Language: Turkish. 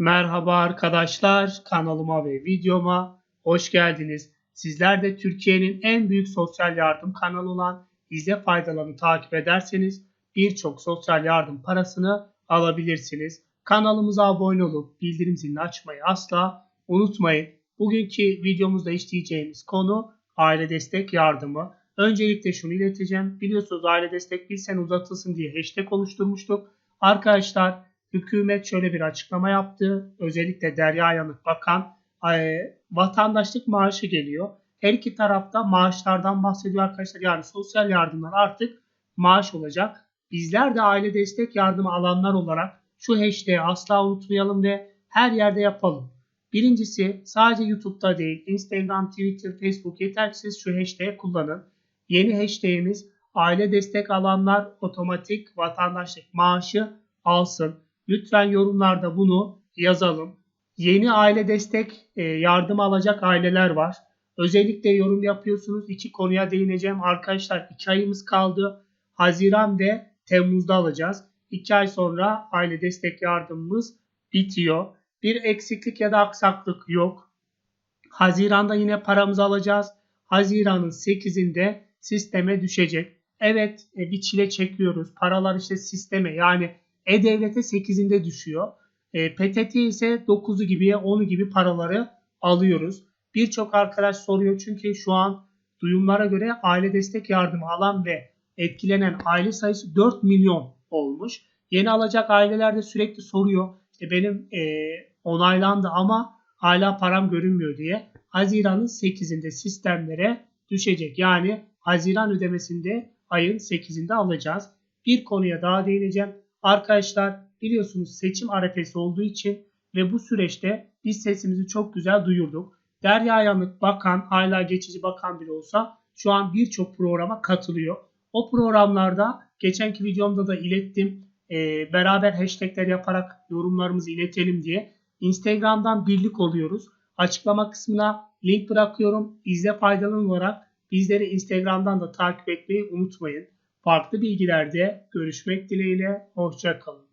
Merhaba arkadaşlar, kanalıma ve videoma hoş geldiniz. Sizler de Türkiye'nin en büyük sosyal yardım kanalı olan İzle Faydalarını takip ederseniz birçok sosyal yardım parasını alabilirsiniz. Kanalımıza abone olup bildirim zilini açmayı asla unutmayın. Bugünkü videomuzda işleyeceğimiz konu aile destek yardımı. Öncelikle şunu ileteceğim. Biliyorsunuz aile destek bir sene uzatılsın diye hashtag oluşturmuştuk. Arkadaşlar hükümet şöyle bir açıklama yaptı. Özellikle Derya Yanık Bakan vatandaşlık maaşı geliyor. Her iki tarafta maaşlardan bahsediyor arkadaşlar. Yani sosyal yardımlar artık maaş olacak. Bizler de aile destek yardımı alanlar olarak şu hashtag'i asla unutmayalım ve her yerde yapalım. Birincisi sadece YouTube'da değil Instagram, Twitter, Facebook yeter ki siz şu hashtag'i kullanın. Yeni hashtag'imiz aile destek alanlar otomatik vatandaşlık maaşı alsın. Lütfen yorumlarda bunu yazalım. Yeni aile destek e, yardım alacak aileler var. Özellikle yorum yapıyorsunuz. İki konuya değineceğim. Arkadaşlar 2 ayımız kaldı. Haziran ve Temmuz'da alacağız. 2 ay sonra aile destek yardımımız bitiyor. Bir eksiklik ya da aksaklık yok. Haziran'da yine paramızı alacağız. Haziran'ın 8'inde sisteme düşecek. Evet e, bir çile çekiyoruz. Paralar işte sisteme yani e-Devlet'e 8'inde düşüyor. E, PTT ise 9'u gibi 10'u gibi paraları alıyoruz. Birçok arkadaş soruyor çünkü şu an duyumlara göre aile destek yardımı alan ve etkilenen aile sayısı 4 milyon olmuş. Yeni alacak aileler de sürekli soruyor. İşte benim e, onaylandı ama hala param görünmüyor diye. Haziran'ın 8'inde sistemlere düşecek. Yani Haziran ödemesinde ayın 8'inde alacağız. Bir konuya daha değineceğim. Arkadaşlar biliyorsunuz seçim arefesi olduğu için ve bu süreçte biz sesimizi çok güzel duyurduk. Derya Yanık bakan hala geçici bakan bile olsa şu an birçok programa katılıyor. O programlarda geçenki videomda da ilettim. E, beraber hashtagler yaparak yorumlarımızı iletelim diye. Instagram'dan birlik oluyoruz. Açıklama kısmına link bırakıyorum. İzle faydalı olarak bizleri Instagram'dan da takip etmeyi unutmayın. Farklı bilgilerde görüşmek dileğiyle. Hoşçakalın.